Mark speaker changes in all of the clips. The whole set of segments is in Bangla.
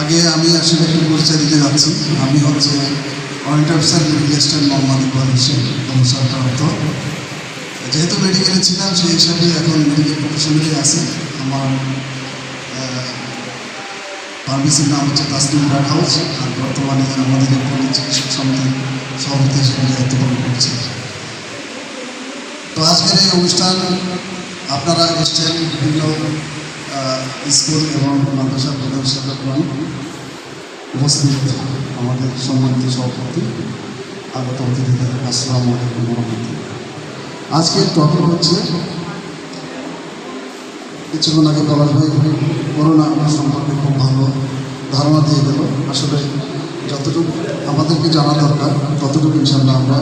Speaker 1: আগে আমি আসলে একটু পরিচয় দিতে যাচ্ছি। আমি হচ্ছে warrant officer state Mohammad Iqbal Hossain অবসরপ্রাপ্ত যেহেতু মেডিকেলে ছিলাম সেই হিসাবে এখন মেডিকেল প্রফেশনালি আছি। আমার ফার্মেসির নাম হচ্ছে তাসলিম ব্রাড হাউস। আর বর্তমানে আমাদের এই চিকিৎসক সমিতির সভাপতি হিসেবে দায়িত্ব পালন করছি। তো আজকের এই অনুষ্ঠান আপনারা এসছেন বিভিন্ন স্কুল এবং মাদ্রাসা প্রধান শিক্ষকগণ উপস্থিত আমাদের সম্মানিত সভাপতি, আগত অতিথিদের আসসালামু আলাইকুম আজকের টপিক হচ্ছে, কিছুক্ষণ আগে বলার ভাই করোনা সম্পর্কে খুব ভালো ধারণা দিয়ে গেল। আসলে যতটুকু আমাদেরকে জানা দরকার, ততটুকু ইনশাল্লাহ আমরা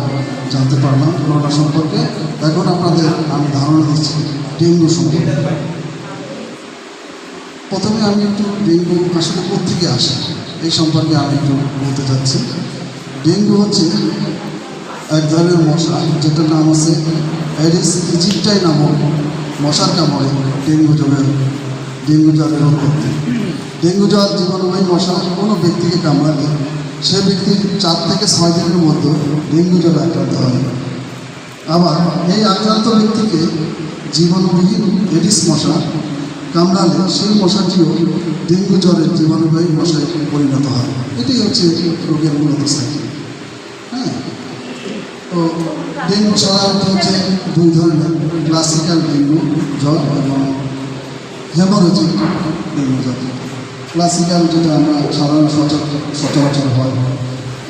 Speaker 1: জানতে পারলাম করোনা সম্পর্কে। এখন আপনাদের আমি ধারণা দিচ্ছি ডেঙ্গু সম্পর্কে। প্রথমে আমি একটু ডেঙ্গু আসলে কোথেকে আসে, এই সম্পর্কে আমি একটু বলতে চাচ্ছি। ডেঙ্গু হচ্ছে এক ধরনের মশা, যেটার নাম আছে অ্যাডিস ইজিপ্টাই নামক মশার কামড়ে ডেঙ্গু জ্বরের ডেঙ্গু জ্বরের করতে ডেঙ্গু জ্বর জীবাণুবাহী মশা কোনো ব্যক্তিকে কামড়ালে সে ব্যক্তির চার থেকে ছয় দিনের মধ্যে ডেঙ্গু জ্বরে আক্রান্ত হয়। আবার এই আক্রান্ত ব্যক্তিকে জীবাণুবিহীন এডিস মশা কামড়ালে সেই মশাটিও ডেঙ্গু জ্বরের জীবাণুবাহী মশায় পরিণত হয়। এটাই হচ্ছে রোগের মূলত সাইকেল হ্যাঁ? তো ডেঙ্গু সাধারণত হচ্ছে দুই ধরনের, ক্লাসিক্যাল ডেঙ্গু জ্বর এবং হেমারোজিক ডেঙ্গু জ্বর। ক্লাসিক্যাল যেটা আমরা সাধারণ সচরাচর সচরাচর হয়,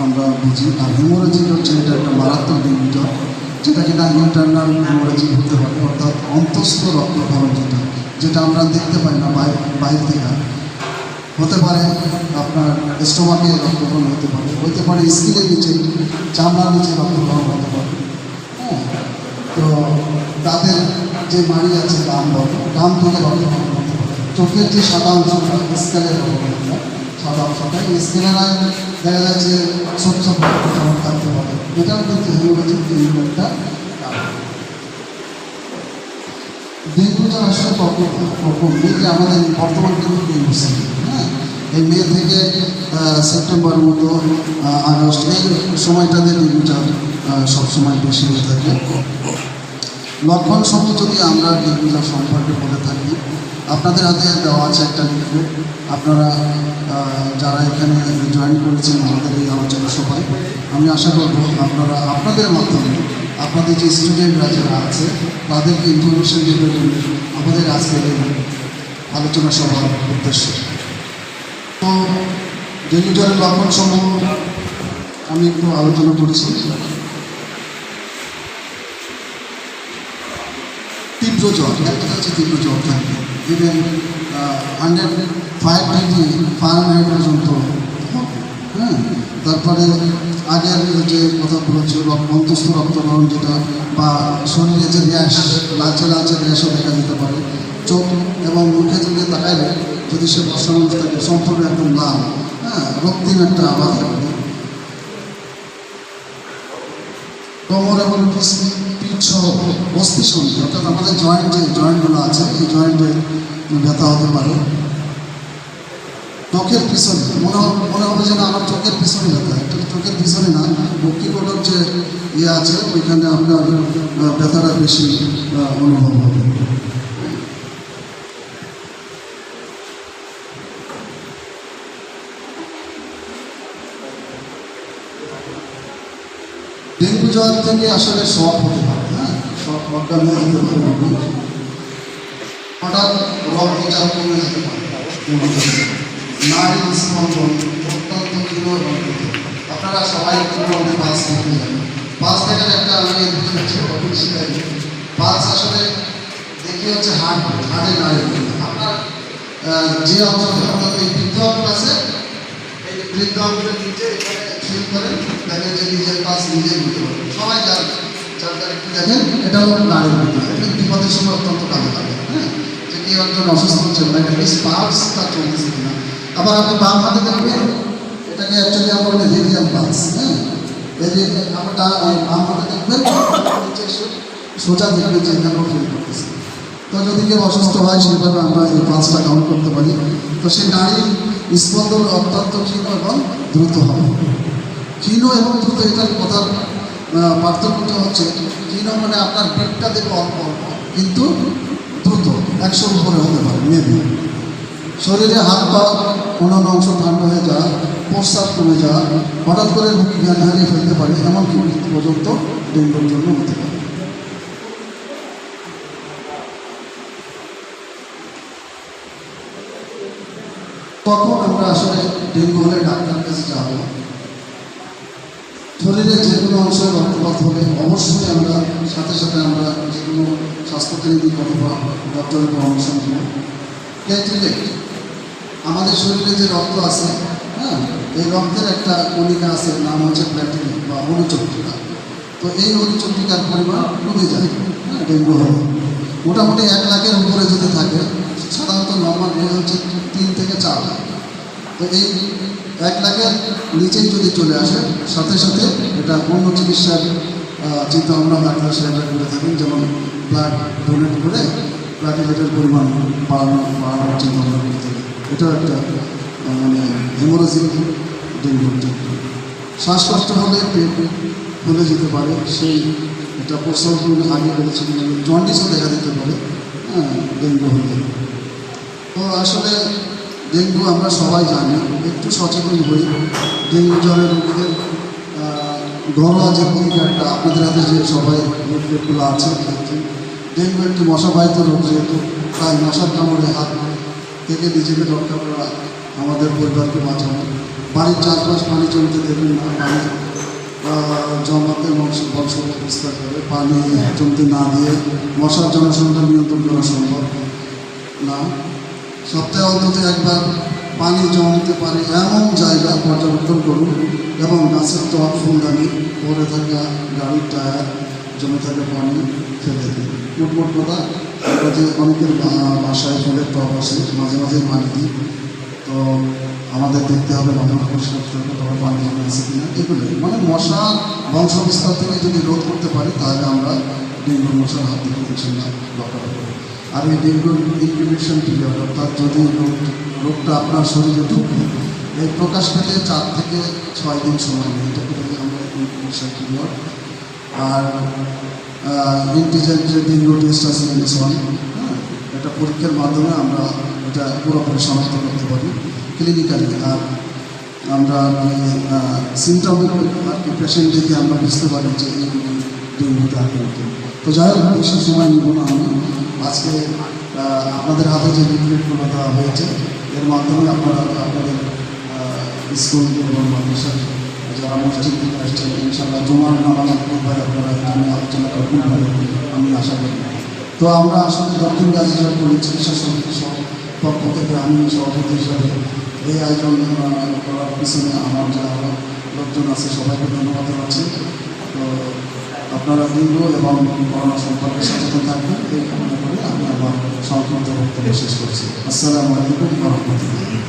Speaker 1: আমরা বুঝি। আর হেমোরেজিক হচ্ছে এটা একটা মারাত্মক ডেঙ্গু জ্বর যেটা কিনা ইন্টারনাল হেমোরেজিক হতে পারে অর্থাৎ অন্তঃস্থ রক্তক্ষরণ যেটা যেটা আমরা দেখতে পাই না বাইরে থেকে। হতে পারে আপনার স্টোমাকে রক্তক্ষরণ হতে পারে হতে পারে স্কিনের নিচে, চামড়ার নিচে রক্তক্ষরণ হতে পারে। হ্যাঁ তো তাদের যে মাড়ি আছে গাম বল গাম থেকে রক্তক্ষরণ হতে পারে। চোখের যে সাদা অংশটা, স্কেলের সাদা অংশটা, এই স্কেলেরায় দেখা যাচ্ছে ছোট রক্তক্ষরণ থাকতে পারে। এটাও কিন্তু ডেঙ্গু একটা কারণ। ডেঙ্গু জ্বর আসলে যে আমাদের বর্তমান কিন্তু হ্যাঁ এই মে থেকে সেপ্টেম্বর মতো আগস্ট, এই সময়টাতে ডেঙ্গু সবসময় বেশি হয়ে থাকে লক্ষণ সমূহ যদি আমরা ডেঙ্গু সম্পর্কে বলে থাকি। আপনাদের হাতে দেওয়া আছে একটা লিফলেট আপনারা যারা এখানে জয়েন করেছেন আমাদের এই আলোচনা সভায়, আমি আশা করব আপনারা, আপনাদের মাধ্যমে, আপনাদের যে স্টুডেন্টরা যারা আছে, তাদেরকে ইনফরমেশন দেবেন আমাদের আজকের এই আলোচনা সভার উদ্দেশ্য। তো ডেঙ্গু জ্বরের লক্ষণ সমূহ আমি একটু আলোচনা করেছি। তীব্র জ্বর একটা হচ্ছে তীব্র জ্বর থাকবে even hundred five degree Fahrenheit পর্যন্ত হ্যাঁ? তারপরে আগের যে কথাগুলো ছিল অন্তস্থ রক্তকরণ যেটা, বা শরীরে যে র্যাশ লাচে লাচে র্যাশও দেখা দিতে পারে। চোখ এবং মুখে যদি তাকাইলে, যদি সে মানুষ থাকে, সম্পূর্ণ একদম লাল। হ্যাঁ রক্তিম একটা আওয়াজ হবে কোমর এবং পিঠ বস্তি সন্ধি অর্থাৎ আমাদের জয়েন্ট যে জয়েন্টগুলো আছে, এই জয়েন্টে ব্যথা হতে পারে। চোখের পিছনে, মনে মনে হবে যে না আমার চোখের পিছনে ব্যথা। কিন্তু চোখের পিছনে না বক্ষিকোটের যে ইয়ে আছে, ওইখানে আপনার ব্যথাটা বেশি অনুভব হবে। জ্বর থেকে আসলে শখ হতে পারে হ্যাঁ? শখ অজ্ঞান হঠাৎ কমে যেতে পারে। নারী স্পন্দন অত্যন্ত রক্ত আপনারা সবাই মধ্যে পালস দেখতে যাবেন। দেখার একটা আমি শিখাই পালস আসলে দেখি হচ্ছে হার্ট হার্টের নারী আপনার যে অঞ্চলে অর্থাৎ এই বৃদ্ধ আছে, এই বৃদ্ধ অঞ্চলের নিচে এখানে ফিল করেন নিজের পাশ নিজেই বুঝতে পারবেন সবাই যার যার যার একটু দেখেন? এটা হলো নারী বৃদ্ধ এটা বিপদের সময় অত্যন্ত কাজে লাগে। হ্যাঁ? যে কি একজন অসুস্থ হচ্ছে না এটা বেশ পালস তার চলতেছে কিনা। আবার আপনি বাম হাতে দেখবেন, এটাকে অ্যাকচুয়ালি আমরা বলি রেডিয়াম পালস হ্যাঁ? এই যে আমরা বাম হাতে দেখবেন সোজা দেখবেন যে এখানেও ফিল করতেছে। তো যদি কেউ অসুস্থ হয়, সেভাবে আমরা এই পাঁচটা কাউন্ট করতে পারি। তো সেই নারী স্পন্দন অত্যন্ত ক্ষীণ এবং দ্রুত হবে। ক্ষীণ এবং দ্রুত এটার কথার পার্থক্যটা হচ্ছে মানে আপনার পেটটা দেবে অল্প অল্প, কিন্তু দ্রুত, একশোর উপরে হতে পারে মেবি শরীরে হাত পা, অন্যান্য অংশ ঠান্ডা হয়ে যাওয়া, প্রস্রাব কমে যাওয়া, হঠাৎ করে জ্ঞান হারিয়ে ফেলতে পারে, এমনকি মৃত্যু পর্যন্ত ডেঙ্গুর জন্য হতে পারে। কখন আমরা আসলে ডেঙ্গু হলে ডাক্তার কাছে যাব। শরীরের যে কোনো অংশে রক্তপাত হলে অবশ্যই আমরা সাথে সাথে আমরা যে কোনো স্বাস্থ্যকেন্দ্রিক অথবা ডক্টরের পরামর্শ নেব। প্লেটলেট আমাদের শরীরে যে রক্ত আছে হ্যাঁ এই রক্তের একটা কণিকা আছে, নাম হচ্ছে প্ল্যাটিলেট বা অনুচক্রিকা। তো এই অনুচক্রিকার পরিমাণ কমে যায় হ্যাঁ ডেঙ্গু হলে। মোটামুটি এক লাখের উপরে যদি থাকে, সাধারণত নর্মাল হচ্ছে তিন থেকে চার লাখ। তো এই এক লাখের নিচেই যদি চলে আসে, সাথে সাথে এটা অন্য চিকিৎসার চিন্তা ভাবনা ডাক্তার সাহেবরা করে থাকেন, যেমন ব্লাড ডোনেট করে প্লাটিলেটের পরিমাণ বাড়ানো, বাড়ানোর চিন্তা ভাবনা করে থাকেন। এটাও একটা মানে হেমোরাজিক ডেঙ্গু শ্বাসকষ্ট হলে পেট ফুলে যেতে পারে, সেই এটা করলে আগে বলেছি জন্ডিসও দেখা দিতে পারে হ্যাঁ ডেঙ্গু হলে। তো আসলে ডেঙ্গু আমরা সবাই জানি। একটু সচেতন হই। ডেঙ্গু জ্বরের রোগীদের ঘরোয়া যে প্রতিকারটা আপনাদের হাতে যে সবাই লিফলেটগুলো আছে। ডেঙ্গু একটি মশাবাহিত রোগ যেহেতু, তাই মশার কামড়ে হাত থেকে নিজেকে রক্ষা করা আমাদের পরিবারকে বাঁচানো। বাড়ির চাষবাস, পানি চলতে দেবেন না, পানি জমাতে বংশ বিস্তার করে পানি জমতে না দিয়ে মশার জনসংখ্যা নিয়ন্ত্রণ করা সম্ভব না। সপ্তাহে অন্তত একবার পানি জমতে পারে। এমন জায়গা পর্যবেক্ষণ করুন এবং গাছের টপ ফুলদানি পরে থাকা গাড়ির টায়ার জমে থাকা পানি ফেলে দিন। মোটমোট কথা, আমরা যে অনেকের বাসায় ফুলের টপ আসে মাঝে মাঝে পানি দিই। তো আমাদের দেখতে হবে মাঝে পরিষ্কার করতে হবে পানি জমে আছে কিনা। এগুলো মানে মশা বংশ বিস্তার থেকে যদি রোধ করতে পারি, তাহলে আমরা ডেঙ্গু মশার হাত দিয়ে থেকে ইনশাল্লাহ রক্ষা এই ডেঙ্গুর ইনকিউবেশন পিরিয়ড অর্থাৎ যদি রোগ রোগটা আপনার শরীরে ঢুকে, এই প্রকাশ পেতে চার থেকে ছয় দিন সময় নেই এটাকে আমরা ইনকিউবেশন পিরিয়ড। আর ইন্টিজেন যে ডেঙ্গু টেস্ট আছে হ্যাঁ এটা পরীক্ষার মাধ্যমে আমরা এটা পুরোপুরি শনাক্ত করতে পারি ক্লিনিক্যালি আর আমরা সিমটমিক আর কি পেশেন্ট দেখে আমরা বুঝতে পারি যে এই আক্রান্ত। তো যাই হোক, বেশি সময় নিব না আমি। আজকে আপনাদের হাতে যে লিফলেটগুলো দেওয়া হয়েছে, এর মাধ্যমে আপনারা আপনাদের স্কুল এবং মাদ্রাসার যারা মসজিদ থেকে আসছেন ইনশাল্লাহ জুমার নামাজের পূর্বে আপনারা এখানে আলোচনা করবেন বলে আমি আশা করি। তো আমরা আসলে দক্ষিণ গাজীপুর চিকিৎসা সমিতি পক্ষ থেকে আমি সভাপতি হিসাবে এই আয়োজন করার পিছনে আমার যারা লোকজন আছে, সবাইকে ধন্যবাদ জানাচ্ছি। তো আপনারা ডেঙ্গু এবং করোনা সম্পর্কে সচেতন থাকবেন, এই কামনা করে আমি আমার সংক্ষিপ্ত বক্তব্য শেষ করছি। আসসালামু আলাইকুম রহমতুল্লাহ।